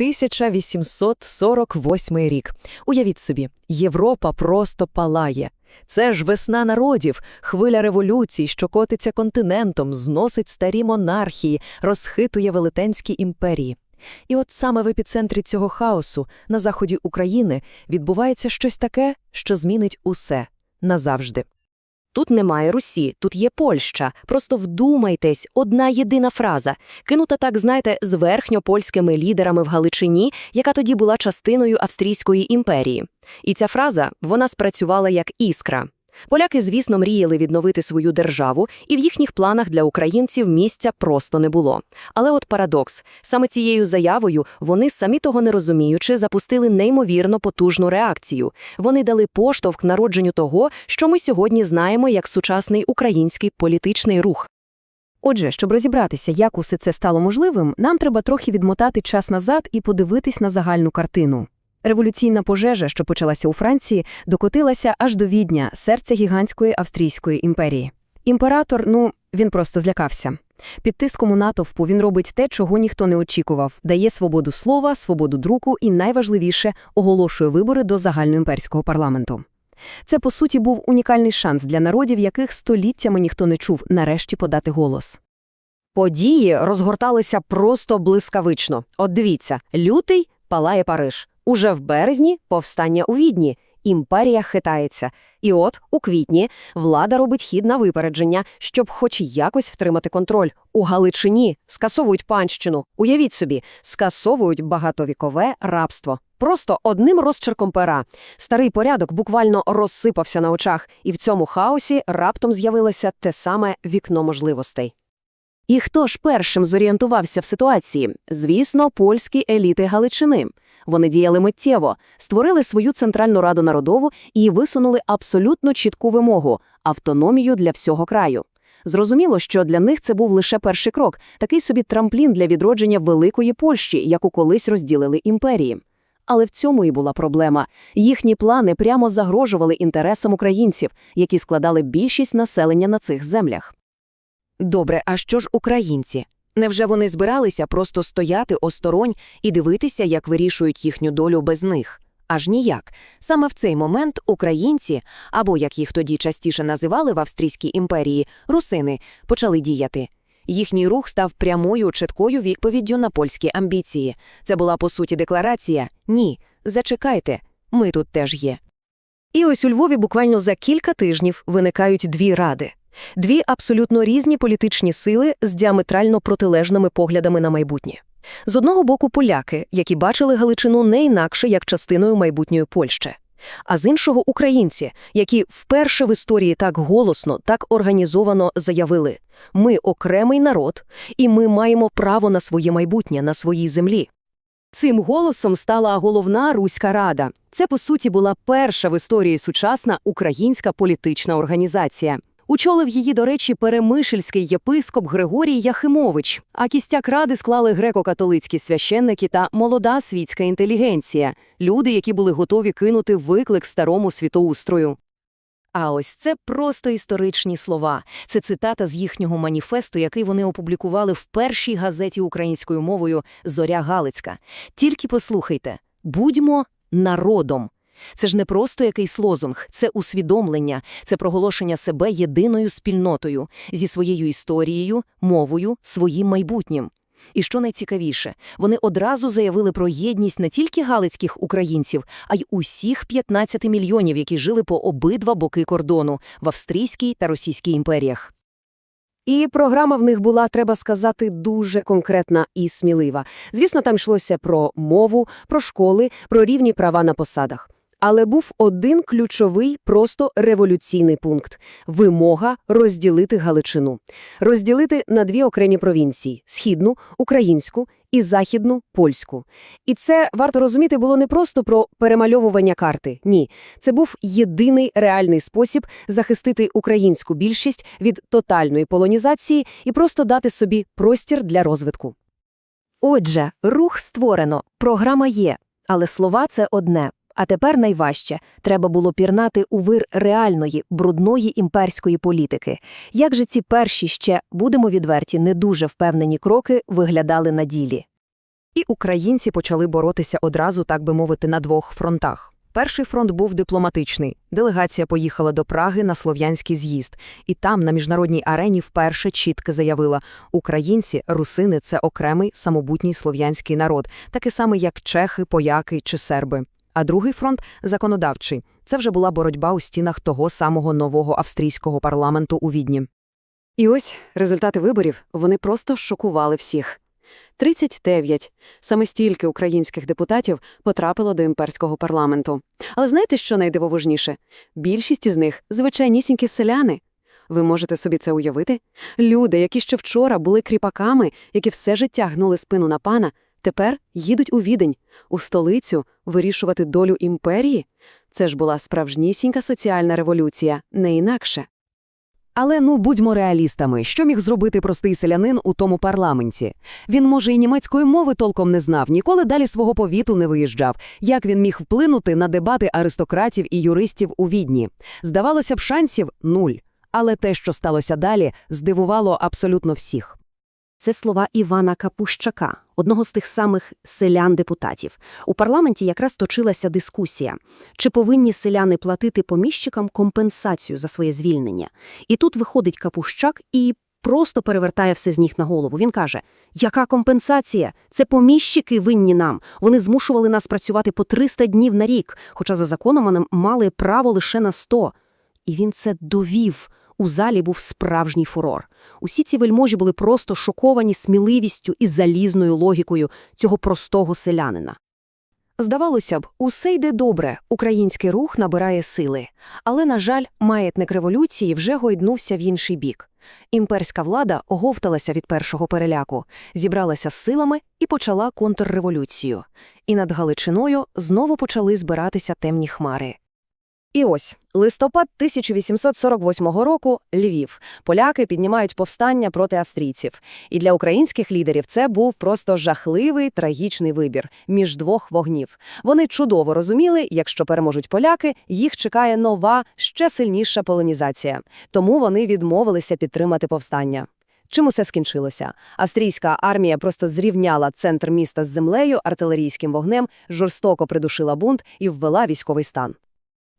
1848 рік. Уявіть собі, Європа просто палає. Це ж весна народів, хвиля революцій, що котиться континентом, зносить старі монархії, розхитує велетенські імперії. І от саме в епіцентрі цього хаосу, на заході України, відбувається щось таке, що змінить усе назавжди. Тут немає Русі, тут є Польща. Просто вдумайтесь, одна єдина фраза, кинута так, знаєте, з верхньопольськими лідерами в Галичині, яка тоді була частиною Австрійської імперії. І ця фраза, вона спрацювала як іскра. Поляки, звісно, мріяли відновити свою державу, і в їхніх планах для українців місця просто не було. Але от парадокс. Саме цією заявою вони, самі того не розуміючи, запустили неймовірно потужну реакцію. Вони дали поштовх народженню того, що ми сьогодні знаємо як сучасний український політичний рух. Отже, щоб розібратися, як усе це стало можливим, нам треба трохи відмотати час назад і подивитись на загальну картину. Революційна пожежа, що почалася у Франції, докотилася аж до Відня, серця гігантської Австрійської імперії. Імператор, ну, він просто злякався. Під тиском у натовпу він робить те, чого ніхто не очікував, дає свободу слова, свободу друку і, найважливіше, оголошує вибори до загальноімперського парламенту. Це, по суті, був унікальний шанс для народів, яких століттями ніхто не чув, нарешті подати голос. Події розгорталися просто блискавично. От дивіться, лютий палає Париж. Уже в березні повстання у Відні. Імперія хитається. І от, у квітні, влада робить хід на випередження, щоб хоч якось втримати контроль. У Галичині скасовують панщину. Уявіть собі, скасовують багатовікове рабство. Просто одним розчерком пера. Старий порядок буквально розсипався на очах, і в цьому хаосі раптом з'явилося те саме вікно можливостей. І хто ж першим зорієнтувався в ситуації? Звісно, польські еліти Галичини. Вони діяли миттєво, створили свою Центральну Раду народову і висунули абсолютно чітку вимогу автономію для всього краю. Зрозуміло, що для них це був лише перший крок, такий собі трамплін для відродження великої Польщі, яку колись розділили імперії. Але в цьому і була проблема. Їхні плани прямо загрожували інтересам українців, які складали більшість населення на цих землях. Добре, а що ж українці? Невже вони збиралися просто стояти осторонь і дивитися, як вирішують їхню долю без них? Аж ніяк. Саме в цей момент українці, або як їх тоді частіше називали в Австрійській імперії, русини, почали діяти. Їхній рух став прямою чіткою відповіддю на польські амбіції. Це була по суті декларація: ні, зачекайте, ми тут теж є. І ось у Львові буквально за кілька тижнів виникають дві ради. Дві абсолютно різні політичні сили з діаметрально протилежними поглядами на майбутнє. З одного боку, поляки, які бачили Галичину не інакше як частиною майбутньої Польщі, а з іншого українці, які вперше в історії так голосно, так організовано заявили: ми окремий народ, і ми маємо право на своє майбутнє, на своїй землі. Цим голосом стала головна Руська Рада. Це, по суті, була перша в історії сучасна українська політична організація. Очолив її, до речі, перемишельський єпископ Григорій Яхимович, а кістяк ради склали греко-католицькі священники та молода світська інтелігенція, люди, які були готові кинути виклик старому світоустрою. А ось це просто історичні слова. Це цитата з їхнього маніфесту, який вони опублікували в першій газеті українською мовою Зоря Галицька. Тільки послухайте: будьмо народом. Це ж не просто якийсь лозунг, це усвідомлення, це проголошення себе єдиною спільнотою зі своєю історією, мовою, своїм майбутнім. І що найцікавіше, вони одразу заявили про єдність не тільки галицьких українців, а й усіх 15 мільйонів, які жили по обидва боки кордону в Австрійській та Російській імперіях. І програма в них була, треба сказати, дуже конкретна і смілива. Звісно, там йшлося про мову, про школи, про рівні права на посадах. Але був один ключовий, просто революційний пункт вимога розділити Галичину, розділити на дві окремі провінції східну, українську і західну польську. І це варто розуміти було не просто про перемальовування карти. Ні, це був єдиний реальний спосіб захистити українську більшість від тотальної полонізації і просто дати собі простір для розвитку. Отже, рух створено, програма є, але слова це одне. А тепер найважче треба було пірнати у вир реальної, брудної імперської політики. Як же ці перші ще, будемо відверті, не дуже впевнені кроки виглядали на ділі? І українці почали боротися одразу, так би мовити, на двох фронтах. Перший фронт був дипломатичний. Делегація поїхала до Праги на слов'янський з'їзд, і там, на міжнародній арені, вперше чітко заявила: українці, русини це окремий самобутній слов'янський народ, такий самий, як чехи, поляки чи серби. А другий фронт законодавчий. Це вже була боротьба у стінах того самого нового австрійського парламенту у Відні. І ось результати виборів, вони просто шокували всіх. 39. Саме стільки українських депутатів потрапило до імперського парламенту. Але знаєте, що найдивовижніше? Більшість із них – звичайнісінькі селяни. Ви можете собі це уявити? Люди, які ще вчора були кріпаками, які все життя гнули спину на пана, тепер їдуть у Відень, у столицю, вирішувати долю імперії? Це ж була справжнісінька соціальна революція, не інакше. Але ну будьмо реалістами, що міг зробити простий селянин у тому парламенті? Він, може, і німецької мови толком не знав, ніколи далі свого повіту не виїжджав. Як він міг вплинути на дебати аристократів і юристів у Відні? Здавалося б, шансів нуль. Але те, що сталося далі, здивувало абсолютно всіх. Це слова Івана Капущака, одного з тих самих селян-депутатів. У парламенті якраз точилася дискусія, чи повинні селяни платити поміщикам компенсацію за своє звільнення. І тут виходить Капущак і просто перевертає все з ніг на голову. Він каже, яка компенсація? Це поміщики винні нам. Вони змушували нас працювати по 300 днів на рік, хоча за законом вони мали право лише на 100. І він це довів. У залі був справжній фурор. Усі ці вельможі були просто шоковані сміливістю і залізною логікою цього простого селянина. Здавалося б, усе йде добре, український рух набирає сили. Але, на жаль, маятник революції вже гойднувся в інший бік. Імперська влада оговталася від першого переляку, зібралася з силами і почала контрреволюцію. І над Галичиною знову почали збиратися темні хмари. І ось, листопад 1848 року – Львів. Поляки піднімають повстання проти австрійців. І для українських лідерів це був просто жахливий, трагічний вибір між двох вогнів. Вони чудово розуміли, якщо переможуть поляки, їх чекає нова, ще сильніша полонізація. Тому вони відмовилися підтримати повстання. Чим усе скінчилося? Австрійська армія просто зрівняла центр міста з землею артилерійським вогнем, жорстоко придушила бунт і ввела військовий стан.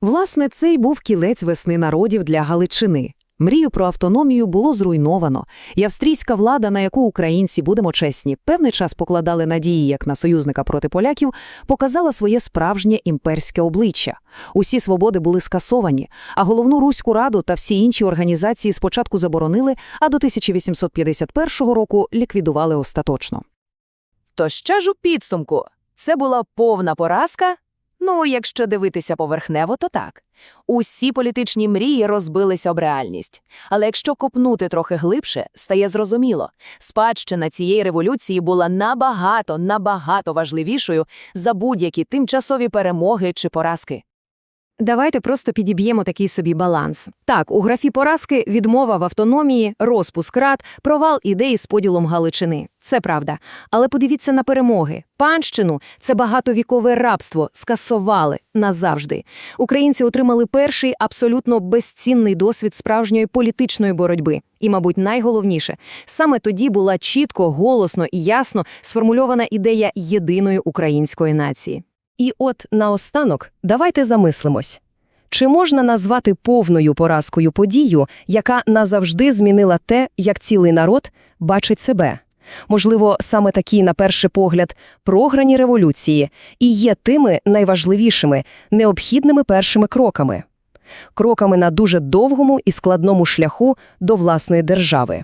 Власне, це й був кілець весни народів для Галичини. Мрію про автономію було зруйновано, і австрійська влада, на яку українці, будемо чесні, певний час покладали надії як на союзника проти поляків, показала своє справжнє імперське обличчя. Усі свободи були скасовані, а головну Руську раду та всі інші організації спочатку заборонили, а до 1851 року ліквідували остаточно. То ще ж у підсумку. Це була повна поразка? Ну, якщо дивитися поверхнево, то так. Усі політичні мрії розбилися об реальність. Але якщо копнути трохи глибше, стає зрозуміло, спадщина цієї революції була набагато, набагато важливішою за будь-які тимчасові перемоги чи поразки. Давайте просто підіб'ємо такий собі баланс. Так, у графі поразки відмова в автономії, розпуск рад, провал ідеї з поділом Галичини. Це правда. Але подивіться на перемоги. Панщину – це багатовікове рабство, скасували назавжди. Українці отримали перший абсолютно безцінний досвід справжньої політичної боротьби. І, мабуть, найголовніше, саме тоді була чітко, голосно і ясно сформульована ідея єдиної української нації. І от наостанок давайте замислимось. Чи можна назвати повною поразкою подію, яка назавжди змінила те, як цілий народ бачить себе? Можливо, саме такі, на перший погляд, програні революції і є тими найважливішими, необхідними першими кроками. Кроками на дуже довгому і складному шляху до власної держави.